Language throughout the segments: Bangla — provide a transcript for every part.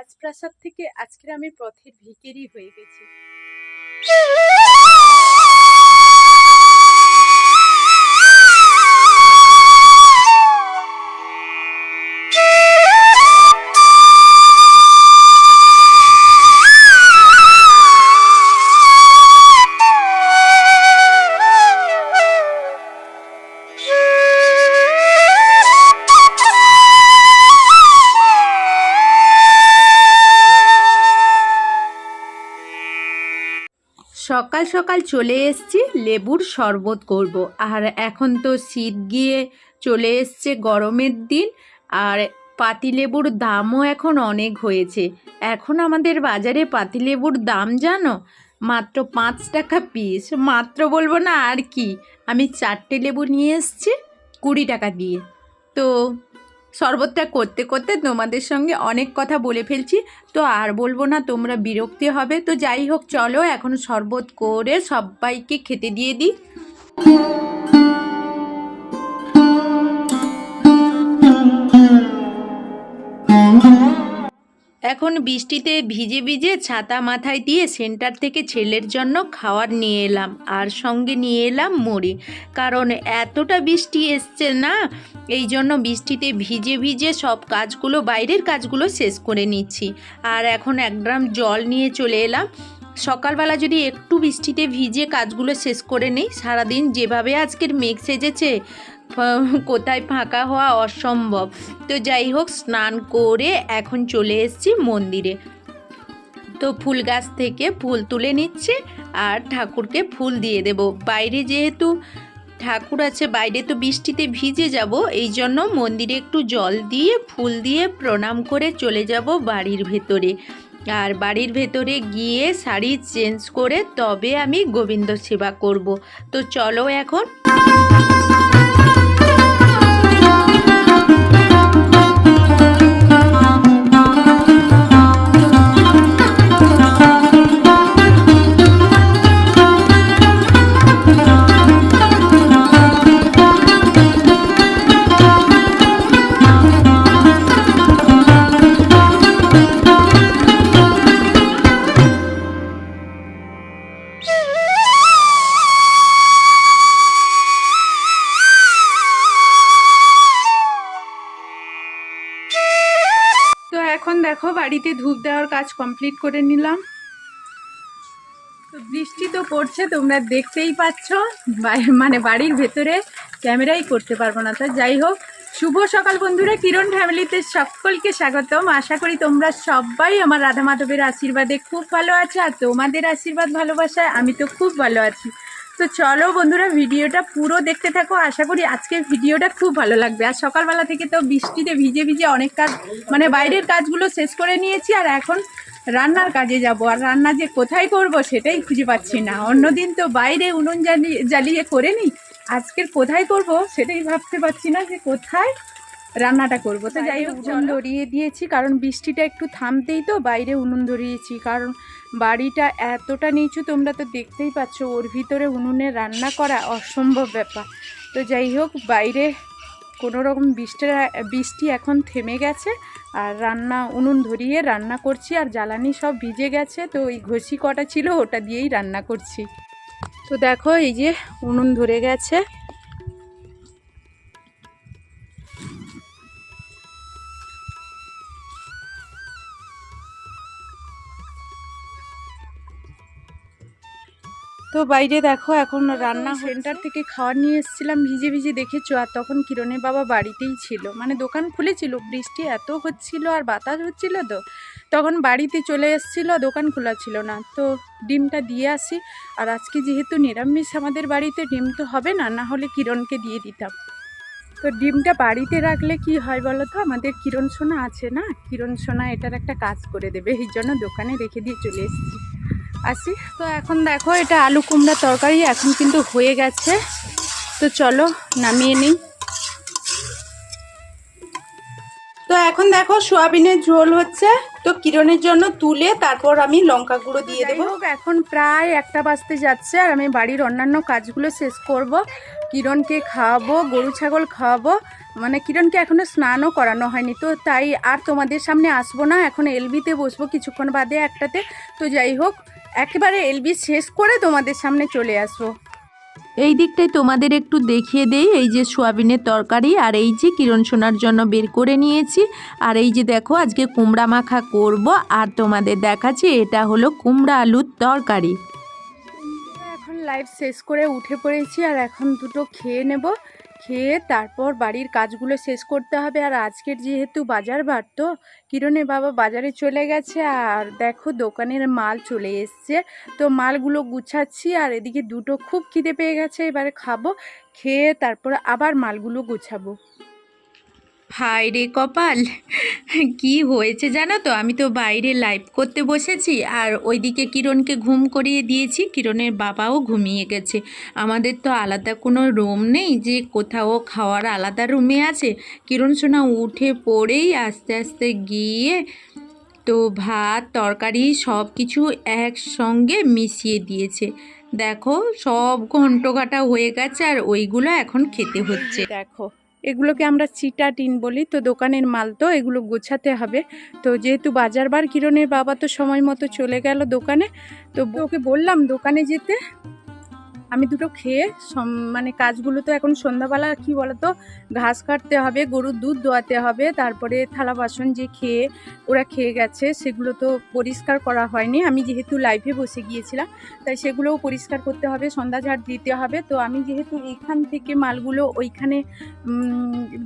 রাজপ্রাসাদ থেকে আজকের আমি পথের ভিকেরি হয়ে গেছি। সকাল সকাল চলে এসেছি, লেবুর শরবত করব। আর এখন তো শীত গিয়ে চলে এসছে গরমের দিন, আর পাতিলেবুর দামও এখন অনেক হয়েছে। এখন আমাদের বাজারে পাতিলেবুর দাম জানো? মাত্র পাঁচ টাকা পিস। মাত্র বলব না আর কি। আমি চারটে লেবু নিয়ে এসেছি কুড়ি টাকা দিয়ে। তো শরবতটা করতে করতে তোমাদের সঙ্গে অনেক কথা বলে ফেলছি। তো আর বলব না, তোমরা বিরক্তি হবে। তো যাই হোক, চলো, এখন শরবত করে সবাইকে খেতে দিয়ে দিই। এখন বৃষ্টিতে ভিজে ভিজে ছাতা মাথায় দিয়ে সেন্টার থেকে ছেলের জন্য খাবার নিয়ে এলাম আর সঙ্গে নিয়ে এলাম মুড়ি। কারণ এতটা বৃষ্টি এসছে না, এই জন্য বৃষ্টিতে ভিজে ভিজে সব কাজগুলো, বাইরের কাজগুলো শেষ করে নিচ্ছি। আর এখন এক ড্রাম জল নিয়ে চলে এলাম। সকালবেলা যদি একটু বৃষ্টিতে ভিজে কাজগুলো শেষ করে নেই, সারাদিন যেভাবে আজকের মেঘ সেজেছে কোথায় ফাঁকা হওয়া অসম্ভব। তো যাই হোক, স্নান করে এখন চলে এসেছি মন্দিরে। তো ফুল গাছ থেকে ফুল তুলে নিচ্ছে আর ঠাকুরকে ফুল দিয়ে দেব। বাইরে যেহেতু ঠাকুর আছে, বাইরে তো বৃষ্টিতে ভিজে যাব, এই জন্য মন্দিরে একটু জল দিয়ে, ফুল দিয়ে প্রণাম করে চলে যাব বাড়ির ভেতরে। আর বাড়ির ভেতরে গিয়ে শাড়ি চেঞ্জ করে তবে আমি গোবিন্দ সেবা করব। তো চলো এখন। বাড়িতে ধূপ দেওয়ার কাজ কমপ্লিট করে নিলাম। বৃষ্টি তো পড়ছে, তোমরা দেখতেই পাচ্ছ। মানে বাড়ির ভেতরে ক্যামেরাই করতে পারব না। তো যাই হোক, শুভ সকাল বন্ধুরা। কিরণ ফ্যামিলিতে সকলকে স্বাগতম। আশা করি তোমরা সবাই আমার রাধা মাধবের আশীর্বাদে খুব ভালো আছে। আর তোমাদের আশীর্বাদ ভালোবাসায় আমি তো খুব ভালো আছি। তো চলো বন্ধুরা, ভিডিওটা পুরো দেখতে থাকো। আশা করি আজকের ভিডিওটা খুব ভালো লাগবে। আর সকালবেলা থেকে তো বৃষ্টিতে ভিজে ভিজে অনেক কাজ মানে বাইরের কাজগুলো শেষ করে নিয়েছি, আর এখন রান্নার কাজে যাব। আর রান্না যে কোথায় করব সেটাই খুঁজে পাচ্ছি না। অন্যদিন তো বাইরে উনুন জ্বালিয়ে জ্বালিয়ে করে নিই আজকের কোথায় করব সেটাই ভাবতে পারছি না যে কোথায় রান্নাটা করব। তো যাই হোক উনুন ধরিয়ে দিয়েছি কারণ বৃষ্টিটা একটু থামতেই তো বাইরে উনুন ধরিয়েছি কারণ বাড়িটা এতটা নিচু তোমরা তো দেখতেই পাচ্ছ ওর ভিতরে উনুনে রান্না করা অসম্ভব ব্যাপার। তো যাই হোক বাইরে কোনো রকম বৃষ্টি বৃষ্টি এখন থেমে গেছে আর রান্না উনুন ধরিয়ে রান্না করছি আর জ্বালানি সব ভিজে গেছে তো ওই ঘষি কটা ছিল ওটা দিয়েই রান্না করছি। তো দেখো এই যে উনুন ধরে গেছে। তো বাইরে দেখো এখন রান্না সেন্টার থেকে খাওয়ার নিয়ে এসেছিলাম ভিজে ভিজে দেখেছ? আর তখন কিরণের বাবা বাড়িতেই ছিল। মানে দোকান খুলেছিল বৃষ্টি এত হচ্ছিল আর বাতাস হচ্ছিল তো। তখন বাড়িতে চলে এসেছিল দোকান খোলা ছিল না। তো ডিমটা দিয়ে আসি। আর আজকে যেহেতু নিরামিষ আমাদের বাড়িতে ডিম তো হবে না না হলে কিরণকে দিয়ে দিতাম। তো ডিমটা বাড়িতে রাখলে কি হয় বলো তো? আমাদের কিরণ সোনা আছে না? কিরণ সোনা এটার একটা কাজ করে দেবে এই জন্য দোকানে রেখে দিয়ে চলে এসেছি। আসি। তো এখন দেখো, এটা আলু কুমড়া তরকারি, এখন কিন্তু হয়ে গেছে। তো চলো, নামিয়ে নিই। তো এখন দেখো, সোয়াবিনের ঝোল হচ্ছে। তো কিরণের জন্য তুলে তারপর আমি লঙ্কা গুঁড়ো দিয়ে দেবো। এখন প্রায় একটা বাজতে যাচ্ছে আর আমি বাড়ির অন্যান্য কাজগুলো শেষ করব। কিরণকে খাওয়াবো, গরু ছাগল খাওয়াবো। মানে কিরণকে এখনও স্নানও করানো হয়নি, তো তাই আর তোমাদের সামনে আসব না। এখন এলবিতে বসবো কিছুক্ষণ বাদে একটাতে। তো যাই হোক একেবারে এলবি শেষ করে তোমাদের সামনে চলে আসব। এই দিকটায় তোমাদের একটু দেখিয়ে দেই এই যে সোয়াবিনের তরকারি আর এই যে কিরণ সোনার জন্য বের করে নিয়েছি। আর এই যে দেখো আজকে কুমড়া মাখা করব আর তোমাদের দেখাচ্ছি এটা হলো কুমড়া আলুর তরকারি। এখন লাইভ শেষ করে উঠে পড়েছি আর এখন দুটো খেয়ে নেব। খেয়ে তারপর বাড়ির কাজগুলো শেষ করতে হবে। আর আজকের যেহেতু বাজার বার তো কিরণের বাবা বাজারে চলে গেছে। আর দেখো দোকানের মাল চলে এসছে। তো মালগুলো গুছাচ্ছি আর এদিকে দুটো খুব খিদে পেয়ে গেছে। এবারে খাব, খেয়ে তারপর আবার মালগুলো গুছাবো। হাই রে কপাল। কি হয়েছে জানো তো? আমি তো বাইরে লাইভ করতে বসেছি আর ওইদিকে কিরণকে ঘুম করিয়ে দিয়েছি। কিরণের বাবাও ঘুমিয়ে গেছে। আমাদের তো আলাদা কোনো রুম নেই যে কোথাও খাওয়ার আলাদা রুমে আছে। কিরণ সোনা উঠে পড়েই আস্তে আস্তে গিয়ে তো ভাত, তরকারি সব কিছু একসঙ্গে মিশিয়ে দিয়েছে। দেখো সব ঘন্টঘাটা হয়ে গেছে আর ওইগুলো এখন খেতে হচ্ছে। দেখো এগুলোকে আমরা চিটা টিন বলি। তো দোকানের মাল তো এগুলো গোছাতে হবে। তো যেহেতু বাজার বার কিরণের বাবা তো সময় মতো চলে গেল দোকানে, তো ওকে বললাম দোকানে যেতে। আমি দুটো খেয়ে মানে কাজগুলো তো এখন সন্ধ্যাবেলা, কি বলতো, ঘাস কাটতে হবে, গরুর দুধ দোয়াতে হবে, তারপরে থালা বাসন যে খেয়ে ওরা খেয়ে গেছে, সেগুলো তো পরিষ্কার করা হয়নি। আমি যেহেতু লাইভে বসে গিয়েছিলাম, তাই সেগুলোও পরিষ্কার করতে হবে, সন্ধ্যা ঝাড় দিতে হবে। তো আমি যেহেতু এখান থেকে মালগুলো ওইখানে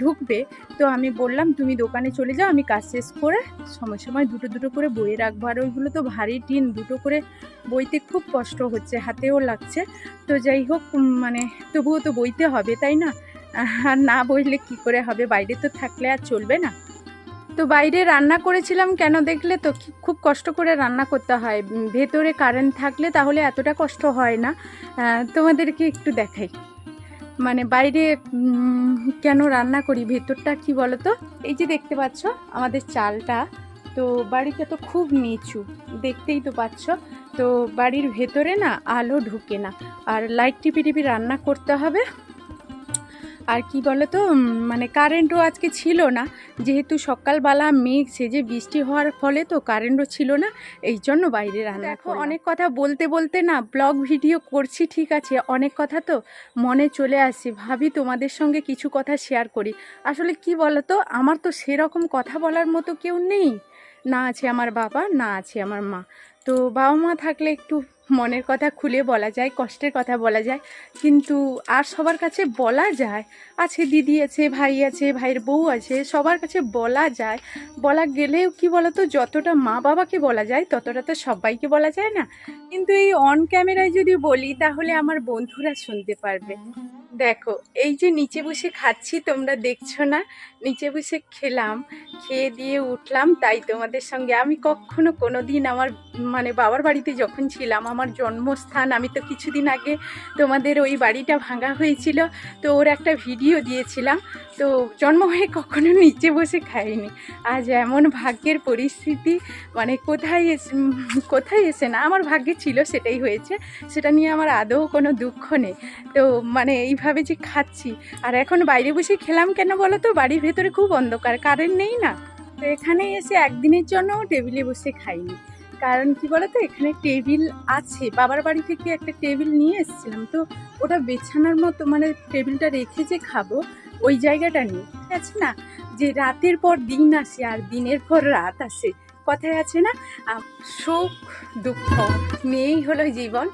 ঢুকবে, তো আমি বললাম, তুমি দোকানে চলে যাও, আমি কাজ শেষ করে সময় সময় দুটো দুটো করে বইয়ে রাখব। আর ওইগুলো তো ভারী টিন, দুটো করে বইতে খুব কষ্ট হচ্ছে, হাতেও লাগছে। তো যাই হোক মানে তবুও তো বইতে হবে, তাই না? আর না বইলে কি করে হবে? বাইরে তো থাকলে আর চলবে না। তো বাইরে রান্না করেছিলাম কেন দেখলে তো? খুব কষ্ট করে রান্না করতে হয়। ভেতরে কারেন্ট থাকলে তাহলে এতটা কষ্ট হয় না। তোমাদেরকে একটু দেখাই। মানে বাইরে কেন রান্না করি? ভেতরটা কি বলো তো এই যে দেখতে পাচ্ছ আমাদের চালটা। তো বাড়িটা তো খুব নিচু, দেখতেই তো পাচ্ছ। তো বাড়ির ভেতরে না আলো ঢুকে না। আর লাইট টিপি টিপি রান্না করতে হবে। আর কি বলো তো মানে কারেন্টও আজকে ছিল না। যেহেতু সকালবেলা মেঘ সেজে বৃষ্টি হওয়ার ফলে তো কারেন্টও ছিল না এই জন্য বাইরে রান্না দেখো অনেক কথা বলতে বলতে না ব্লগ ভিডিও করছি ঠিক আছে। অনেক কথা তো মনে চলে আসে। ভাবি তোমাদের সঙ্গে কিছু কথা শেয়ার করি। আসলে কি বলো তো আমার তো সেরকম কথা বলার মতো কেউ নেই। না আছে আমার বাবা না আছে আমার মা। তো বাবা মা থাকলে একটু মনের কথা খুলে বলা যায়, কষ্টের কথা বলা যায়। কিন্তু আর সবার কাছে বলা যায়, আছে দিদি আছে, ভাই আছে, ভাইয়ের বউ আছে, সবার কাছে বলা যায়। বলা গেলেও কি বলতো, যতটা মা বাবাকে বলা যায়, ততটা তো সবাইকে বলা যায় না। কিন্তু এই অন ক্যামেরায় যদি বলি, তাহলে আমার বন্ধুরা শুনতে পারবে। দেখো, এই যে নিচে বসে খাচ্ছি, তোমরা দেখছ না? নিচে বসে খেলাম, খেয়ে দিয়ে উঠলাম, তাই তোমাদের সঙ্গে। আমি কখনো কোনো দিন আমার মানে বাবার বাড়িতে যখন ছিলাম, আমার জন্মস্থান, আমি তো কিছুদিন আগে তোমাদের ওই বাড়িটা ভাঙা হয়েছিল, তো ওর একটা ভিডিও দিয়েছিলাম, তো জন্ম হয়ে কখনো নিচে বসে খাইনি। আজ এমন ভাগ্যের পরিস্থিতি মানে কোথায় এসে কোথায় এসে না, আমার ভাগ্যে ছিল সেটাই হয়েছে, সেটা নিয়ে আমার আদৌ কোনো দুঃখ নেই। তো মানে এইভাবে যে খাচ্ছি। আর এখন বাইরে বসে খেলাম কেন বলো তো বাড়ির ভেতরে খুব অন্ধকার, কারেন্ট নেই না। তো এখানে এসে একদিনের জন্য টেবিলে বসে খাইনি। কারণ কি তো এখানে টেবিল আছে। বাবার বাড়ি থেকে একটা টেবিল নিয়ে এসেছিলাম। তো ওটা বেছানোর মতো মানে টেবিলটা রেখে যে খাব, ওই জায়গাটা নিয়ে ঠিক আছে না? যে রাতের পর দিন আসে আর দিনের পর রাত আসে। কথায় আছে না? সুখ, দুঃখ মেয়েই হলো জীবন।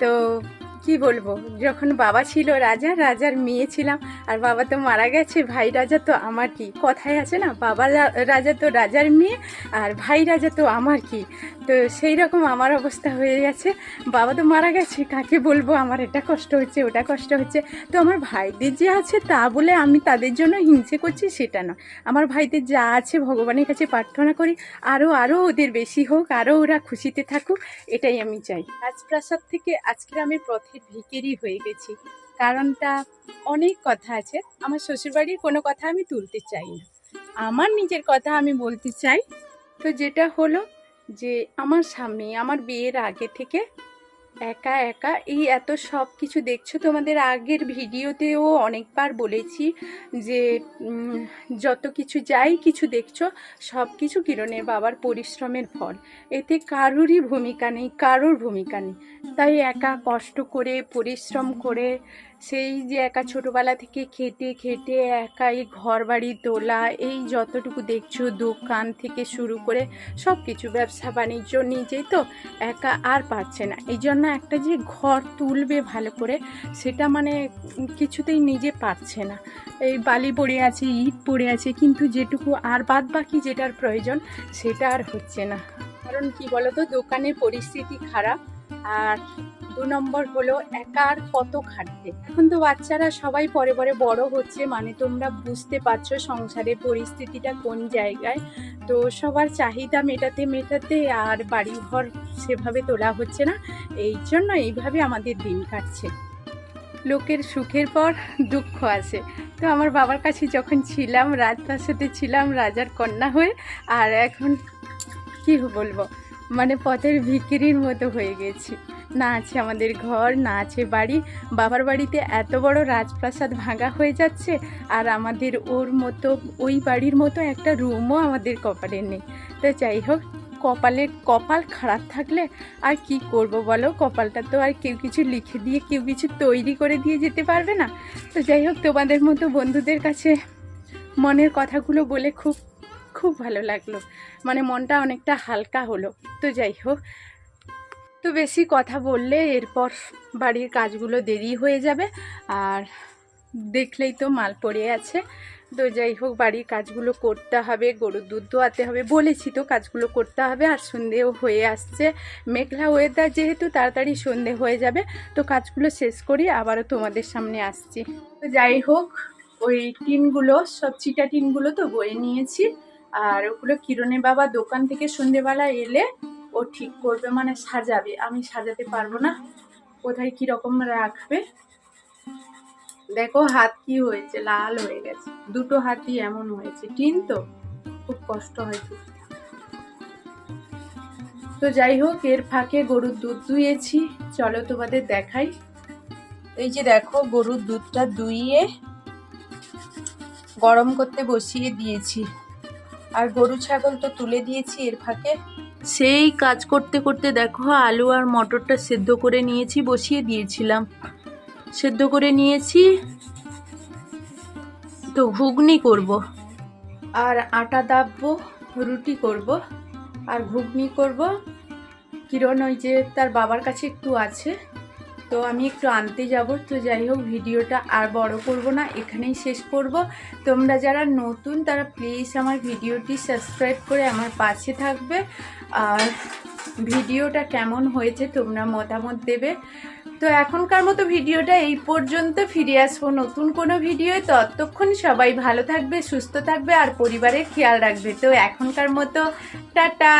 তো কি বলব? যখন বাবা ছিল রাজা, রাজার মেয়ে ছিলাম, আর বাবা তো মারা গেছে, ভাই রাজা তো আমার কি? কথায় আছে না, বাবা রাজা তো রাজার মেয়ে, আর ভাই রাজা তো আমার কি? তো সেই রকম আমার অবস্থা হয়ে গেছে। বাবা তো মারা গেছে, কাকে বলব? আমার এটা কষ্ট হচ্ছে, ওটা কষ্ট হচ্ছে। তো আমার ভাইদের যে আছে তা বলে আমি তাদের জন্য হিংসে করছি, সেটা না আমার ভাইদের যা আছে ভগবানের কাছে প্রার্থনা করি আরও আরও ওদের বেশি হোক আরও ওরা খুশিতে থাকুক, এটাই আমি চাই। রাজপ্রাসাদ থেকে আজকের আমি পথের ভিকেরি হয়ে গেছি। কারণটা অনেক কথা আছে। আমার শ্বশুরবাড়ির কোনো কথা আমি তুলতে চাই না। আমার নিজের কথা আমি বলতে চাই। তো যেটা হলো যে আমার স্বামী, আমার বিয়ের আগে থেকে একা একা? এই এত সব কিছু দেখছ? তোমাদের আগের ভিডিওতেও অনেকবার বলেছি যে যত কিছু যাই, কিছু দেখছ, সব কিছু কিরণের বাবার পরিশ্রমের ফল। এতে কারোরই ভূমিকা নেই, কারোর ভূমিকা নেই। তাই একা কষ্ট করে, পরিশ্রম করে সেই যে একা ছোটোবেলা থেকে খেটে খেটে একা এই ঘর বাড়ি তোলা, এই যতটুকু দেখছ দোকান থেকে শুরু করে সব কিছু ব্যবসা বাণিজ্য নিজেই তো একা আর পারছে না। এই জন্য একটা যে ঘর তুলবে ভালো করে, সেটা মানে কিছুতেই নিজে পারছে না। এই বালি পড়ে আছে, ইট পড়ে আছে, কিন্তু যেটুকু আর বাদ বাকি যেটার প্রয়োজন, সেটা আর হচ্ছে না। কারণ কি বলতো, দোকানের পরিস্থিতি খারাপ আর দু নম্বর হলো একা আর কত খাটবে? এখন তো বাচ্চারা সবাই পরে পরে বড় হচ্ছে মানে তোমরা বুঝতে পারছ সংসারের পরিস্থিতিটা কোন জায়গায়। তো সবার চাহিদা মেটাতে মেটাতে আর বাড়িঘর সেভাবে তোলা হচ্ছে না। এই জন্য এইভাবে আমাদের দিন কাটছে। লোকের সুখের পর দুঃখ আসে তো আমার বাবার কাছে যখন ছিলাম রাজপ্রাসাদে ছিলাম, রাজার কন্যা হয়ে, আর এখন কি বলব? মানে পথের ভিকিরির মতো হয়ে গেছি। না আছে আমাদের ঘর, না আছে বাড়ি। বাবার বাড়িতে এত বড় রাজপ্রাসাদ ভাঙা হয়ে যাচ্ছে আর আমাদের ওর মতো, ওই বাড়ির মতো একটা রুমও আমাদের কপালে নেই। তো যাই হোক, কপালে, কপাল খারাপ থাকলে আর কি করব বলো? কপালটা তো আর কেউ কিছু লিখে দিয়ে, কেউ কিছু তৈরি করে দিয়ে যেতে পারবে না। তো যাই হোক, তোমাদের মতো বন্ধুদের কাছে মনের কথাগুলো বলে খুব খুব ভালো লাগল। মানে মনটা অনেকটা হালকা হলো। তো যাই হোক, তো বেশি কথা বললে এরপর বাড়ির কাজগুলো দেরি হয়ে যাবে। আর দেখলেই তো মাল পড়ে আছে। তো যাই হোক, বাড়ির কাজগুলো করতে হবে, গরুর দুধ দোয়াতে হবে। বলেছি তো কাজগুলো করতে হবে, আর সন্ধেও হয়ে আসছে। মেঘলা ওয়েদার যেহেতু তাড়াতাড়ি সন্ধে হয়ে যাবে, তো কাজগুলো শেষ করি, আবারও তোমাদের সামনে আসছি। তো যাই হোক, ওই টিনগুলো, সব চিটা টিনগুলো তো বয়ে নিয়েছি। আর ওগুলো কিরণের বাবা দোকান থেকে সন্ধেবেলা এলে ও ঠিক করবে মানে সাজাবে। আমি সাজাতে পারব না। কোথায় কীরকম রাখবে? দেখো হাত কি হয়েছে, লাল হয়ে গেছে। দুটো হাতই এমন হয়েছে। টিন তো? খুব কষ্ট হয়েছে তো যাই হোক, এর ফাঁকে গরুর দুধ দুইয়েছি চলো তোমাদের দেখাই। এই যে দেখো, গরুর দুধটা দুইয়ে গরম করতে বসিয়ে দিয়েছি। আর গরু ছাগল তো তুলে দিয়েছি এর ফাঁকে। সেই কাজ করতে করতে দেখো আলু আর মটরটা সেদ্ধ করে নিয়েছি বসিয়ে দিয়েছিলাম। সেদ্ধ করে নিয়েছি তো ঘুগনি করব। আর আটা দাববো রুটি করব। আর ঘুগনি করব। কিরণ ওই যে তার বাবার কাছে একটু আছে। তো আমি একটু আনতে যাব। তো যাই হোক, ভিডিওটা আর বড় করব না, এখানেই শেষ করব। তোমরা যারা নতুন, তারা প্লিজ আমার ভিডিওটি সাবস্ক্রাইব করে আমার পাশে থাকবে। আর ভিডিওটা কেমন হয়েছে তোমরা মতামত দেবে। তো এখনকার মতো ভিডিওটা এই পর্যন্ত, ফিরে আসব নতুন কোনো ভিডিও ততক্ষণ সবাই ভালো থাকবে, সুস্থ থাকবে, আর পরিবারের খেয়াল রাখবে। তো এখনকার মতো, টাটা!